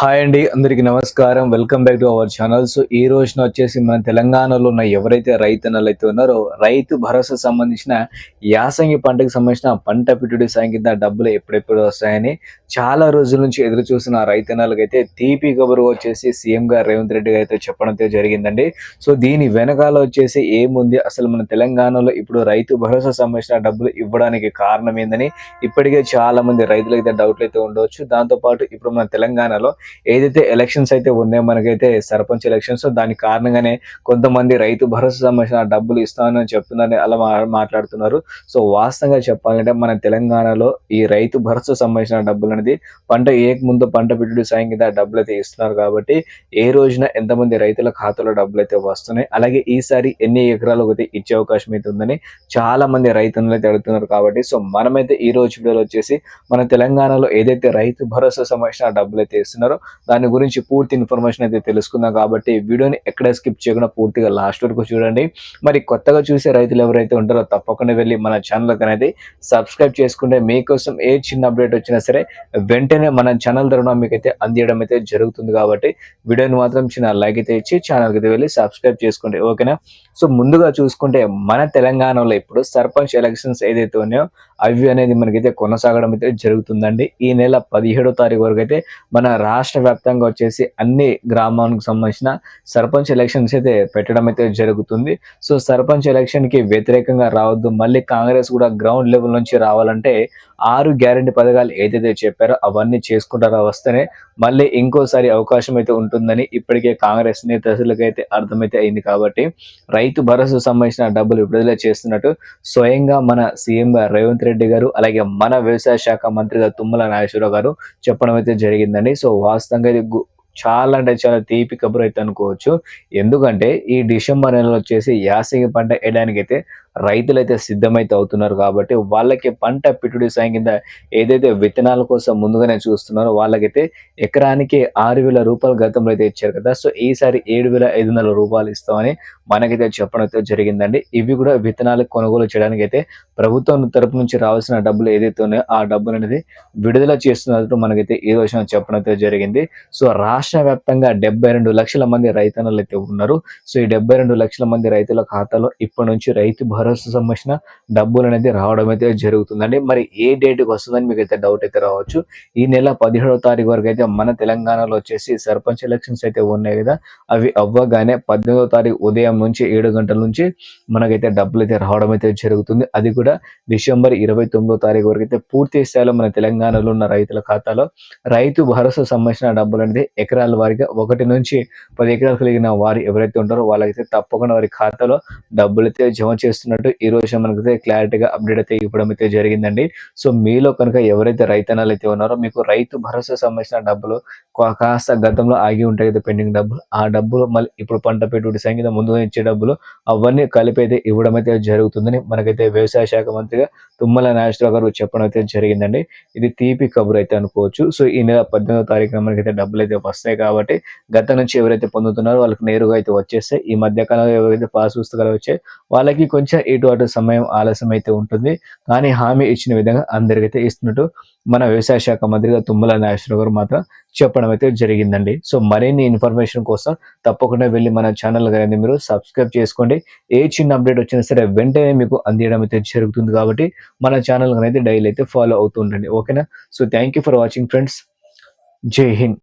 Hi అండి అందరికీ నమస్కారం. Welcome back to our channel so ఈ రోజున వచ్చేసి మన తెలంగాణలో ఉన్న ఎవరైతే రైతన్నలు అయితే ఉన్నారో రైతు భరోసా సంబంధించిన యాసంగి పంటకు సంబంధించిన పంట పిట్టుడి సాయం కింద డబ్బులు ఎప్పుడెప్పుడు వస్తాయని చాలా రోజుల నుంచి ఎదురు చూసిన రైతన్నలకు అయితే తీపి కబురు వచ్చేసి సీఎం గారు రేవంత్ రెడ్డి గారు అయితే చెప్పడం జరిగిందండి. సో దీని వెనకాల వచ్చేసి ఏముంది? అసలు మన తెలంగాణలో ఇప్పుడు రైతు భరోసా సంబంధించిన డబ్బులు ఇవ్వడానికి కారణం ఏందని ఇప్పటికే చాలా మంది రైతులకైతే డౌట్లు అయితే ఉండవచ్చు. దాంతో పాటు ఇప్పుడు మన తెలంగాణలో ఏదైతే ఎలక్షన్స్ అయితే ఉన్నాయో మనకైతే సర్పంచ్ ఎలక్షన్స్ దాని కారణంగానే కొంతమంది రైతు భరోసా సంబంధించిన డబ్బులు ఇస్తామని చెప్తున్నారని అలా మాట్లాడుతున్నారు. సో వాస్తవంగా చెప్పాలంటే మన తెలంగాణలో ఈ రైతు భరోసా సంబంధించిన డబ్బులు అనేది పంట ఏ ముందు పంట పెట్టుడు సాయం కింద డబ్బులు అయితే ఇస్తున్నారు కాబట్టి ఏ రోజున ఎంతమంది రైతుల ఖాతాలో డబ్బులు అయితే వస్తున్నాయి అలాగే ఈసారి ఎన్ని ఎకరాలకు అయితే ఇచ్చే అవకాశం అయితే ఉందని చాలా మంది రైతులు అయితే అడుగుతున్నారు కాబట్టి సో మనమైతే ఈ రోజు వీడియోలో వచ్చేసి మన తెలంగాణలో ఏదైతే రైతు భరోసా సంబంధించిన డబ్బులు అయితే ఇస్తున్నారో దాని గురించి పూర్తి ఇన్ఫర్మేషన్ అయితే తెలుసుకుందాం కాబట్టి వీడియోని ఎక్కడ స్కిప్ చేయకుండా పూర్తిగా లాస్ట్ వరకు చూడండి. మరి కొత్తగా చూసే రైతులు ఎవరైతే ఉంటారో తప్పకుండా వెళ్ళి మన ఛానల్ అనేది సబ్స్క్రైబ్ చేసుకుంటే మీకోసం ఏ చిన్న అప్డేట్ వచ్చినా సరే వెంటనే మన ఛానల్ తరఫున మీకైతే అందియడం అయితే జరుగుతుంది కాబట్టి వీడియోని మాత్రం చిన్న లైక్ అయితే ఇచ్చి ఛానల్కి అయితే వెళ్ళి సబ్స్క్రైబ్ చేసుకోండి. ఓకేనా? సో ముందుగా చూసుకుంటే మన తెలంగాణలో ఇప్పుడు సర్పంచ్ ఎలక్షన్స్ ఏదైతే ఉన్నాయో అవి అనేది మనకైతే కొనసాగడం అయితే జరుగుతుందండి. ఈ నెల పదిహేడో తారీఖు వరకు అయితే మన రాష్ట్ర రాష్ట్ర వ్యాప్తంగా వచ్చేసి అన్ని గ్రామానికి సంబంధించిన సర్పంచ్ ఎలక్షన్స్ అయితే పెట్టడం అయితే జరుగుతుంది. సో సర్పంచ్ ఎలక్షన్కి వ్యతిరేకంగా రావద్దు. మళ్ళీ కాంగ్రెస్ కూడా గ్రౌండ్ లెవెల్ నుంచి రావాలంటే ఆరు గ్యారెంటీ పథకాలు ఏదైతే చెప్పారో అవన్నీ చేసుకుంటారా వస్తేనే మళ్ళీ ఇంకోసారి అవకాశం అయితే ఉంటుందని ఇప్పటికే కాంగ్రెస్ నేతలకు అయితే అర్థమైతే అయింది కాబట్టి రైతు భరోసా సంబంధించిన డబ్బులు విడుదల చేస్తున్నట్టు స్వయంగా మన సీఎం రేవంత్ రెడ్డి గారు అలాగే మన వ్యవసాయ శాఖ మంత్రిగా తుమ్మల నాగేశ్వరరావు గారు చెప్పడం అయితే జరిగిందండి. సో వాస్తవంగా ఇది చాలా అంటే చాలా తీపి కబురు అయితే అనుకోవచ్చు. ఎందుకంటే ఈ డిసెంబర్ నెలలో వచ్చేసి యాసంగి పంట వేయడానికి రైతులైతే రైతులు అయితే సిద్ధమైతే అవుతున్నారు కాబట్టి వాళ్ళకి పంట పెట్టుబడి సాయం కింద ఏదైతే విత్తనాల కోసం ముందుగానే చూస్తున్నారో వాళ్ళకైతే ఎకరానికి ఆరు వేల రూపాయలు గతంలో అయితే ఇచ్చారు కదా. సో ఈసారి ఏడు వేల ఐదు వందల రూపాయలు ఇస్తామని మనకైతే చెప్పడం అయితే జరిగిందండి. ఇవి కూడా విత్తనాలు కొనుగోలు చేయడానికి అయితే ప్రభుత్వం తరపు నుంచి రావాల్సిన డబ్బులు ఏదైతే ఉన్నాయో ఆ డబ్బులు అనేది విడుదల చేస్తున్నట్టు మనకైతే ఈ రోజున చెప్పడం అయితే జరిగింది. సో రాష్ట్ర వ్యాప్తంగా డెబ్బై రెండు లక్షల మంది రైతన్నలు అయితే ఉన్నారు. సో ఈ డెబ్బై రెండు లక్షల మంది రైతుల ఖాతాలో ఇప్పటి నుంచి రైతు భరోసా సంబంధించిన డబ్బులు అనేది రావడం అయితే జరుగుతుందండి. మరి ఏ డేట్కి వస్తుందని మీకు అయితే డౌట్ అయితే రావచ్చు. ఈ నెల పదిహేడవ తారీఖు వరకు అయితే మన తెలంగాణలో వచ్చేసి సర్పంచ్ ఎలక్షన్స్ అయితే ఉన్నాయి కదా. అవి అవ్వగానే పద్దెనిమిదవ తారీఖు ఉదయం నుంచి ఏడు గంటల నుంచి మనకైతే డబ్బులు అయితే రావడం అయితే జరుగుతుంది. అది కూడా డిసెంబర్ ఇరవై తొమ్మిదో తారీఖు వరకు అయితే పూర్తి స్థాయిలో మన తెలంగాణలో ఉన్న రైతుల ఖాతాలో. రైతు భరోసా సంబంధించిన డబ్బులు అనేది ఎకరాల వారిగా ఒకటి నుంచి పది ఎకరాలు కలిగిన వారు ఎవరైతే ఉంటారో వాళ్ళకైతే తప్పకుండా వారి ఖాతాలో డబ్బులు అయితే జమ చేస్తున్నట్టు ఈ రోజు మనకైతే క్లారిటీగా అప్డేట్ అయితే ఇవ్వడం అయితే జరిగిందండి. సో మీలో కనుక ఎవరైతే రైతనాలు అయితే ఉన్నారో మీకు రైతు భరోసా సంబంధించిన డబ్బులు కాస్త గతంలో ఆగి ఉంటాయి కదా పెండింగ్ డబ్బులు ఆ డబ్బులు మళ్ళీ ఇప్పుడు పంట పెట్టుబడి సంగీత ముందుగా ఇచ్చే డబ్బులు అవన్నీ కలిపి అయితే ఇవ్వడం అయితే జరుగుతుందని మనకైతే వ్యవసాయ శాఖ మంత్రిగా తుమ్మల నాగేశ్వరరావు గారు చెప్పడం అయితే జరిగిందండి. ఇది తీపి కబురు అయితే అనుకోవచ్చు. సో ఈ నెల పద్దెనిమిదో తారీఖున మనకైతే డబ్బులు అయితే వస్తాయి కాబట్టి గత నుంచి ఎవరైతే పొందుతున్నారో వాళ్ళకి నేరుగా అయితే వచ్చేస్తాయి. ఈ మధ్య కాలంలో ఎవరైతే పాస్ పుస్తకాలు వచ్చాయి వాళ్ళకి కొంచెం ఇటు అటు సమయం ఆలస్యం అయితే ఉంటుంది. కానీ హామీ ఇచ్చిన విధంగా అందరికైతే ఇస్తున్నట్టు మన వ్యవసాయ శాఖ మంత్రిగా తుమ్మల నాగేశ్వర గారు మాత్రం చెప్పడం అయితే జరిగిందండి. సో మరిన్ని ఇన్ఫర్మేషన్ కోసం తప్పకుండా వెళ్ళి మన ఛానల్ అనేది మీరు సబ్స్క్రైబ్ చేసుకోండి. ఏ చిన్న అప్డేట్ వచ్చినా సరే వెంటనే మీకు అందియడం అయితే జరుగుతుంది కాబట్టి మన ఛానల్ అనేది డైలీ అయితే ఫాలో అవుతూ ఉండండి. ఓకేనా? So thank you for watching friends. జై హింద్.